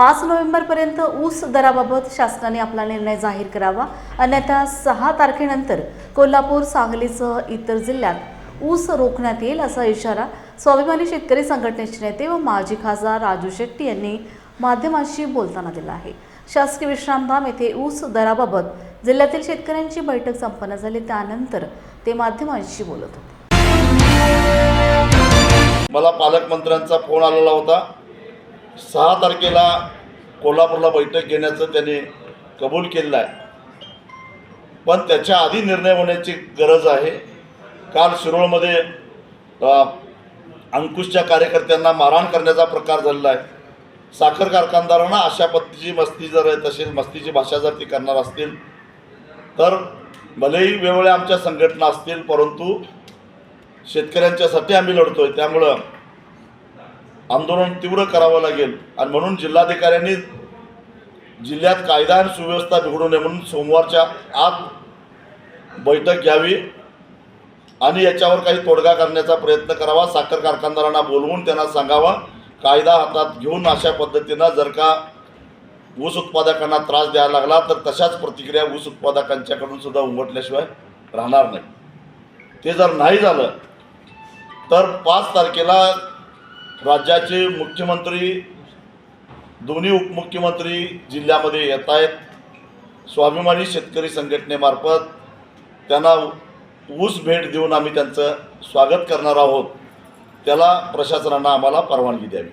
पाच नोव्हेंबरपर्यंत ऊस दराबाबत शासनाने आपला निर्णय जाहीर करावा. अन्यथा सहा तारखेनंतर कोल्हापूर सांगलीसह इतर जिल्ह्यात ऊस रोखण्यात येईल असा इशारा स्वाभिमानी शेतकरी संघटनेचे नेते व माजी खासदार राजू शेट्टी यांनी माध्यमांशी बोलताना दिला आहे. शासकीय विश्रामधाम येथे ऊस दराबाबत जिल्ह्यातील शेतकऱ्यांची बैठक संपन्न झाली. त्यानंतर ते माध्यमांशी बोलत होते. मला पालकमंत्र्यांचा फोन आलेला होता. सहा तारखेला कोल्हापूरला बैठक घेण्याचं त्याने कबूल केलेलं आहे. पण त्याच्या आधी निर्णय होण्याची गरज आहे. काल शिरोळमध्ये अंकुशच्या कार्यकर्त्यांना मारहाण करण्याचा प्रकार झालेला आहे. साखर कारखानदारांना अशा पद्धतीची मस्ती जर आहे तशी मस्तीची भाषा जर ती करणार असतील तर भलेही वेगवेगळ्या आमच्या संघटना असतील परंतु शेतकऱ्यांच्यासाठी आम्ही लढतो आहे त्यामुळं आंदोलन तीव्र करावं लागेल. आणि म्हणून जिल्हाधिकाऱ्यांनी जिल्ह्यात कायदा आणि सुव्यवस्था बिघडू नये म्हणून सोमवारच्या आत बैठक घ्यावी आणि याच्यावर काही तोडगा करण्याचा प्रयत्न करावा. साखर कारखानदारांना बोलवून त्यांना सांगावा. कायदा हातात घेऊन अशा पद्धतीनं जर का ऊस उत्पादकांना त्रास द्यायला लागला तर तशाच प्रतिक्रिया ऊस उत्पादकांच्याकडून सुद्धा उमटल्याशिवाय राहणार नाही. ते जर नाही झालं तर पाच तारखेला राज्याचे मुख्यमंत्री दोन्ही उपमुख्यमंत्री जिल्ह्यामध्ये येत आहेत. स्वाभिमानी शेतकरी संघटनेमार्फत त्यांना ऊस भेट देऊन आम्ही त्यांचं स्वागत करणार आहोत. त्याला प्रशासनानं आम्हाला परवानगी द्यावी.